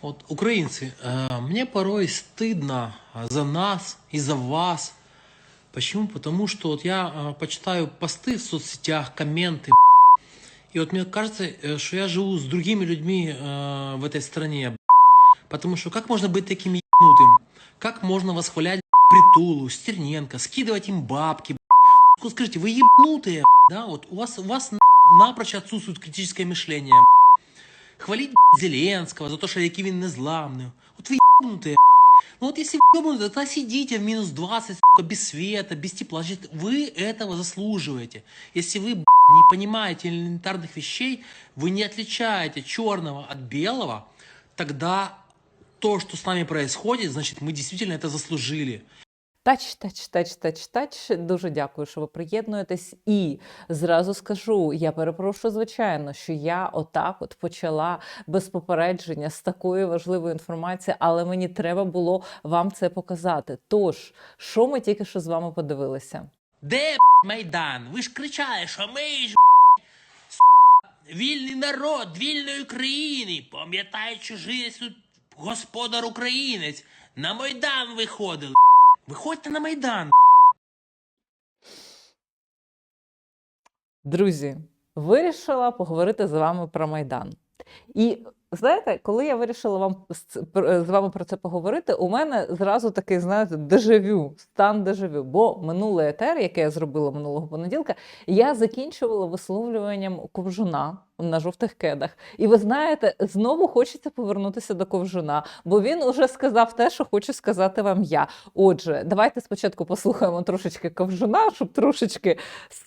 Вот, украинцы, э, мне порой стыдно за нас и за вас. Почему? Потому что вот я э, почитаю посты в соцсетях, комменты, и вот мне кажется, э, что я живу с другими людьми в этой стране. Потому что как можно быть таким ебнутым? Как можно восхвалять Притулу, Стерненко, скидывать им бабки? Скажите, вы ебнутые, да? Вот у вас, у вас напрочь отсутствует критическое мышление. Хвалить Зеленского за то, что який він незламний. От ви ебнутые. Ну вот если вы ебнутые, тогда сидите в минус 20, сука, без света, без тепла. Значит, вы этого заслуживаете. Если вы не понимаете элементарных вещей, вы не отличаете черного от белого, тогда то, что с нами происходит, значит, мы действительно это заслужили. Тач, тач, тач, тач, тач. Дуже дякую, що ви приєднуєтесь. І зразу скажу: я перепрошую, звичайно, що я отак от почала без попередження з такої важливої інформації, але мені треба було вам це показати. Тож, що ми тільки що з вами подивилися? Де Майдан? Ви ж кричали, що ми ж вільний народ вільної країни. Пам'ятають, що тут господар українець. На Майдан виходили. Виходьте на Майдан. Друзі, вирішила поговорити з вами про Майдан. І знаєте, коли я вирішила вам з з вами про це поговорити, у мене зразу такий, знаєте, дежавю, стан дежавю. Бо минулий етер, який я зробила минулого понеділка, я закінчувала висловлюванням ковжуна на жовтих кедах. І ви знаєте, знову хочеться повернутися до ковжуна, бо він уже сказав те, що хочу сказати вам я. Отже, давайте спочатку послухаємо трошечки ковжуна, щоб трошечки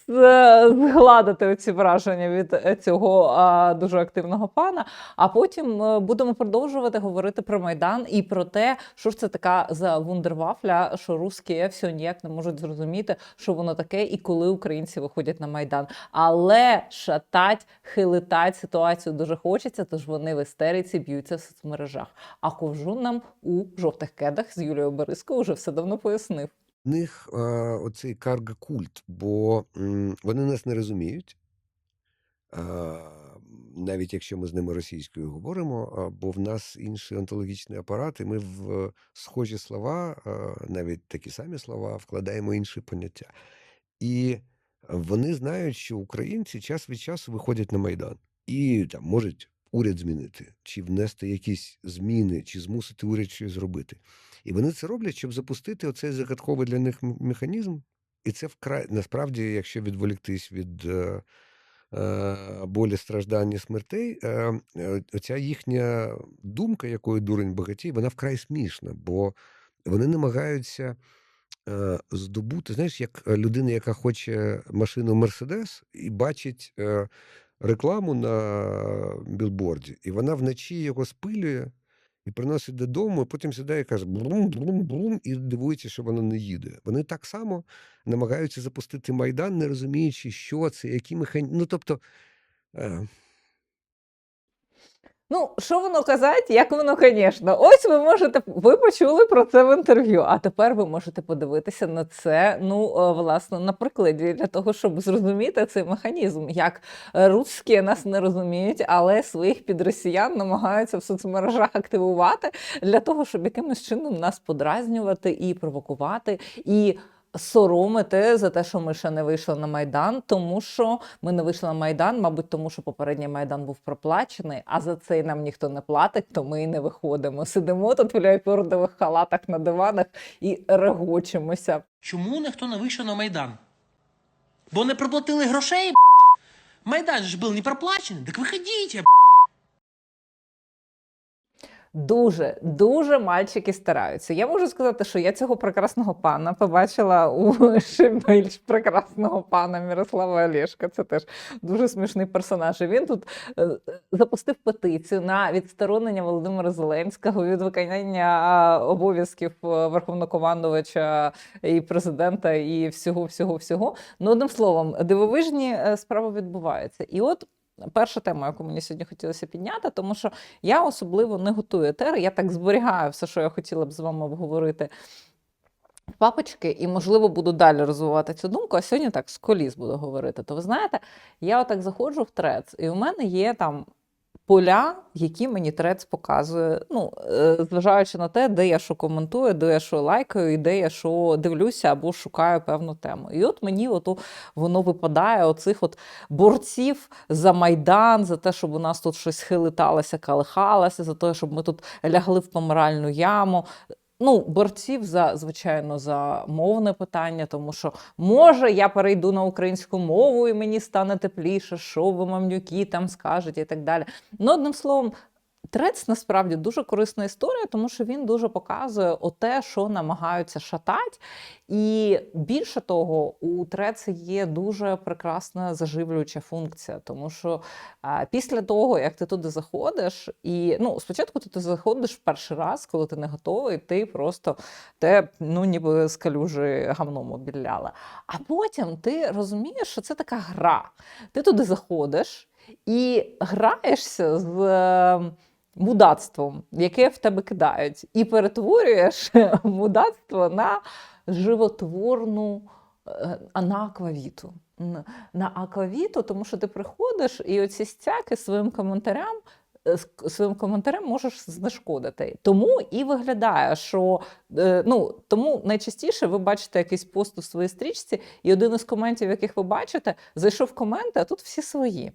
згладити оці враження від е, цього а, дуже активного пана. А потім е, будемо продовжувати говорити про Майдан і про те, що ж це така за вундервафля, що русські все ніяк не можуть зрозуміти, що воно таке, і коли українці виходять на Майдан. Але шатать, хилитать ситуацію дуже хочеться, тож вони в істериці б'ються в соцмережах. А ковжун нам у жовтих кедах з Юлією Бориско вже все давно пояснив. В них е, оцей карго-культ, бо м, вони нас не розуміють. Е, навіть якщо ми з ними російською говоримо, а, бо в нас інший онтологічний апарат, і ми в схожі слова, е, навіть такі самі слова, вкладаємо інші поняття. І вони знають, що українці час від часу виходять на Майдан і там можуть уряд змінити, чи внести якісь зміни, чи змусити уряд щось зробити. І вони це роблять, щоб запустити оцей загадковий для них механізм. І це вкрай насправді, якщо відволіктись від е, е, болі, страждань і смертей, е, е, оця їхня думка, якою дурень багатій, вона вкрай смішна, бо вони намагаються здобути, знаєш, як е, людина, яка хоче машину Мерседес і бачить е, рекламу на білборді, і вона вночі його спилює і приносить додому, і потім сідає і каже блум, і дивується, що воно не їде. Вони так само намагаються запустити майдан, не розуміючи, що це, які механізми. Ну тобто. Ну, що воно казати, як воно, звісно. Ось ви можете, ви почули про це в інтерв'ю, а тепер ви можете подивитися на це, ну, е, власне, на прикладі для того, щоб зрозуміти цей механізм, як русські нас не розуміють, але своїх підросіян намагаються в соцмережах активувати для того, щоб якимось чином нас подразнювати і провокувати, і соромити за те, що ми ще не вийшли на Майдан, тому що ми не вийшли на Майдан, мабуть, тому що попередній Майдан був проплачений, а за цей нам ніхто не платить, то ми і не виходимо. Сидимо тут в ляйпордових халатах на диванах і регочемося. Чому ніхто не вийшов на Майдан? Бо не проплатили грошей. Майдан же був не проплачений. Так виходіть. Дуже, дуже мальчики стараються. Я можу сказати, що я цього прекрасного пана побачила у ще більш прекрасного пана Мірослава Олешка. Це теж дуже смішний персонаж. І він тут е, запустив петицію на відсторонення Володимира Зеленського від виконання обов'язків е, верховнокомандувача і президента, і всього, всього, всього. Ну, одним словом, дивовижні е, справи відбуваються. І от. Перша тема, яку мені сьогодні хотілося підняти, тому що я особливо не готую етери. Я так зберігаю все, що я хотіла б з вами обговорити. Папочки, і, можливо, буду далі розвивати цю думку, а сьогодні так з коліс буду говорити. То ви знаєте, я отак заходжу в трец, і у мене є там поля, які мені трец показує. Ну, е, зважаючи на те, де я що коментую, де я що лайкаю, і де я що дивлюся або шукаю певну тему. І от мені ото воно випадає оцих от борців за майдан, за те, щоб у нас тут щось хилиталося, калихалося, за те, щоб ми тут лягли в помиральну яму. Ну, борців за звичайно за мовне питання, тому що може я перейду на українську мову і мені стане тепліше, що ви мамнюки там скажете і так далі. Ну, одним словом, Трец насправді дуже корисна історія, тому що він дуже показує те, що намагаються шатати. І більше того, у Треці є дуже прекрасна заживлююча функція, тому що а, після того, як ти туди заходиш, і ну, спочатку ти туди заходиш в перший раз, коли ти не готовий, ти просто те, ну ніби з калюжі гавном обіляла. А потім ти розумієш, що це така гра. Ти туди заходиш і граєшся з. Мудацтвом, яке в тебе кидають, і перетворюєш мудацтво на животворну е, на аквавіту. На аквавіту, тому що ти приходиш і оці стяки своїм коментарям. е, Своїм коментарем можеш знешкодити. Тому і виглядає, що ну тому найчастіше ви бачите якийсь пост у своїй стрічці, і один із коментів, яких ви бачите, зайшов коменти, а тут всі свої.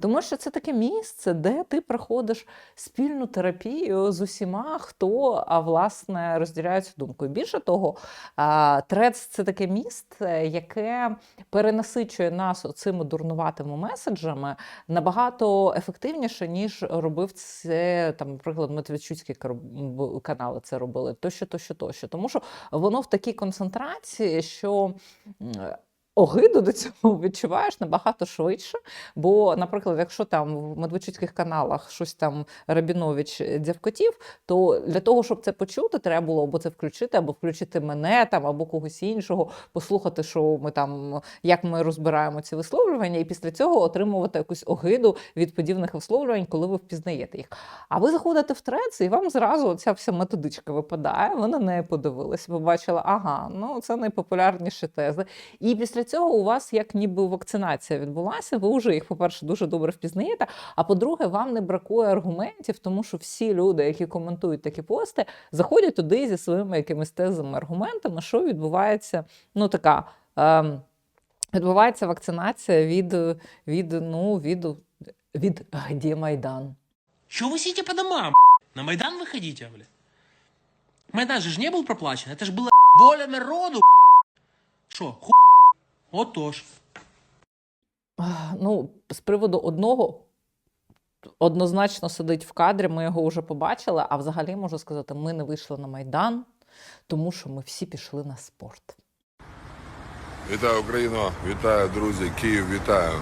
Тому що це таке місце, де ти проходиш спільну терапію з усіма, хто власне розділяє цю думку. Більше того, Трец це таке місце, яке перенасичує нас цими дурнуватими меседжами набагато ефективніше, ніж робив це там, наприклад, Медведчуцькі кар- канали це робили, тощо, тощо, тощо. Тому що воно в такій концентрації, що. Огиду до цього відчуваєш набагато швидше. Бо, наприклад, якщо там в медведчуцьких каналах щось там Рабінович дзявкотів, то для того, щоб це почути, треба було або це включити, або включити мене там, або когось іншого, послухати, що ми там, як ми розбираємо ці висловлювання, і після цього отримувати якусь огиду від подібних висловлювань, коли ви впізнаєте їх. А ви заходите в трец, і вам зразу ця вся методичка випадає. Ви на неї подивилися, побачили, ага, ну це найпопулярніші тези. І після цього у вас як ніби вакцинація відбулася. Ви вже їх, по-перше, дуже добре впізнаєте. А по-друге, вам не бракує аргументів, тому що всі люди, які коментують такі пости, заходять туди зі своїми якимись тезами, аргументами, що відбувається, ну така. Ем, Відбувається вакцинація від, від, ну, від, від «Где Майдан? Чего вы сидите по домам? На Майдан выходите, блядь? Майдан же ж не был проплачен. Это же была воля народу. Что, ху... Ах, Ну, з приводу одного однозначно сидить в кадрі, ми його вже побачили. А взагалі можу сказати, ми не вийшли на Майдан, тому що ми всі пішли на спорт. Вітаю Україно, вітаю, друзі, Київ, вітаю.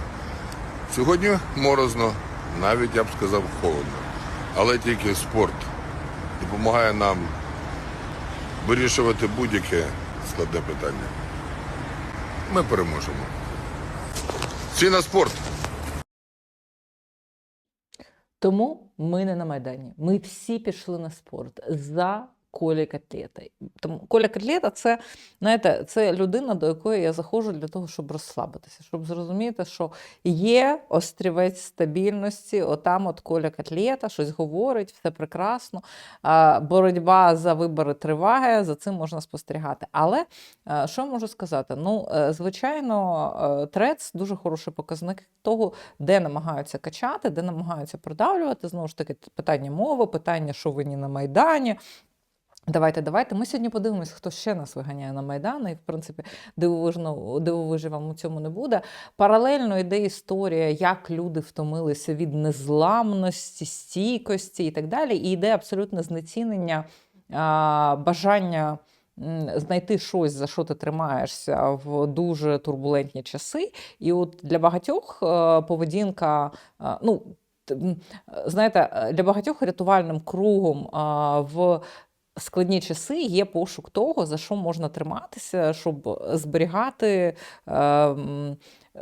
Сьогодні морозно, навіть я б сказав холодно. Але тільки спорт допомагає нам вирішувати будь-яке складне питання. Ми переможемо. Всі на спорт! Тому ми не на Майдані. Ми всі пішли на спорт за Колі Котлета. Тому Коля Котлета це, знаєте, це людина, до якої я заходжу для того, щоб розслабитися, щоб зрозуміти, що є острівець стабільності, отам от Коля Котлета, щось говорить, все прекрасно. Боротьба за вибори триває, за цим можна спостерігати. Але е, що можу сказати? Ну, е, звичайно, е, Трец дуже хороший показник того, де намагаються качати, де намагаються продавлювати. Знову ж таки, питання мови, питання, що ви ні на Майдані. Давайте, давайте. Ми сьогодні подивимось, хто ще нас виганяє на Майдан. І, в принципі, дивовижно, дивовижі вам у цьому не буде. Паралельно йде історія, як люди втомилися від незламності, стійкості і так далі. І йде абсолютне знецінення а, бажання. Знайти щось, за що ти тримаєшся в дуже турбулентні часи. І от для багатьох е, поведінка, е, ну, знаєте, е, для багатьох рятувальним кругом в складні часи є пошук того, за що можна триматися, щоб зберігати е,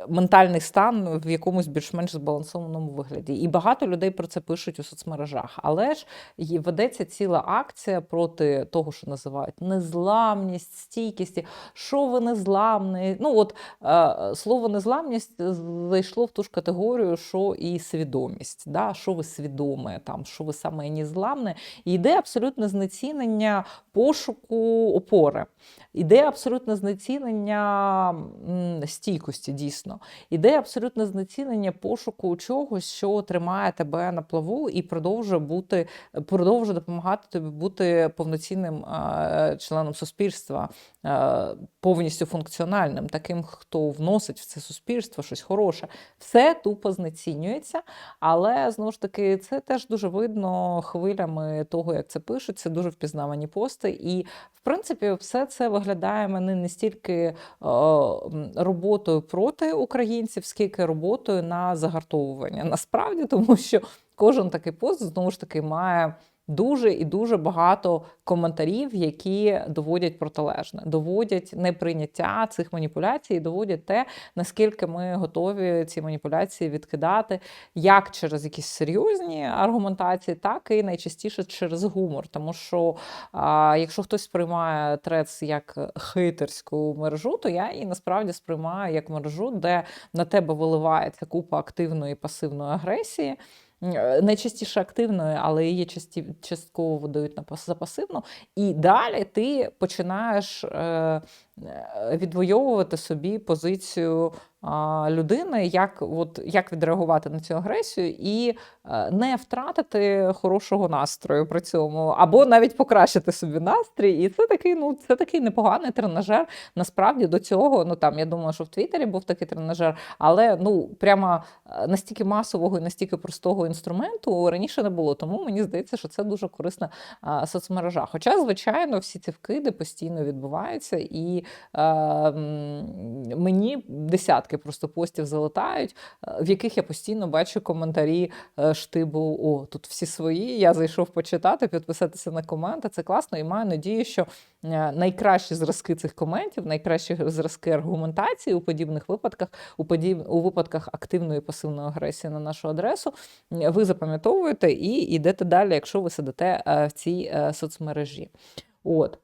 ментальний стан в якомусь більш-менш збалансованому вигляді. І багато людей про це пишуть у соцмережах. Але ж ведеться ціла акція проти того, що називають незламність, стійкість. Що ви незламний? Ну от е, слово незламність зайшло в ту ж категорію, що і свідомість. Да? Що ви свідоме, там, що ви саме незламне. І йде абсолютне знецінення пошуку опори. Іде абсолютне знецінення стійкості, дійсно. Іде абсолютне знецінення пошуку чогось, що тримає тебе на плаву і продовжує бути, продовжує допомагати тобі бути повноцінним членом суспільства, повністю функціональним, таким, хто вносить в це суспільство щось хороше. Все тупо знецінюється, але знову ж таки, це теж дуже видно хвилями того, як це пишуть. Це дуже впізнавані пости. І в принципі, все це виглядає мене не стільки е, роботою проти українців, скільки роботою на загартовування. Насправді, тому що кожен такий пост знову ж таки має. Дуже і дуже багато коментарів, які доводять протилежне, доводять неприйняття цих маніпуляцій, доводять те, наскільки ми готові ці маніпуляції відкидати як через якісь серйозні аргументації, так і найчастіше через гумор. Тому що а, якщо хтось сприймає трец як хейтерську мережу, то я її насправді сприймаю як мережу, де на тебе виливається купа активної і пасивної агресії. Е, Найчастіше активною, але її часті, частково видають на пасивну. І далі ти починаєш е, е, відвоювати собі позицію людини, як, от, як відреагувати на цю агресію, і е, не втратити хорошого настрою при цьому, або навіть покращити собі настрій. І це такий, ну, це такий непоганий тренажер. Насправді до цього, ну там я думаю, що в Твіттері був такий тренажер, але ну прямо е, настільки масового і настільки простого інструменту раніше не було. Тому мені здається, що це дуже корисна а, соцмережа. Хоча, звичайно, всі ці вкиди постійно відбуваються, і е, мені десятки просто постів залетають, е, в яких я постійно бачу коментарі е, штибу: О, тут всі свої. Я зайшов почитати, підписатися на коменти. Це класно, і маю надію, що е, найкращі зразки цих коментів, найкращі зразки аргументації у подібних випадках, у подіб... у випадках активної пасивної агресії на нашу адресу, е, ви запам'ятовуєте і йдете далі, якщо ви сидите е, в цій е, соцмережі. От.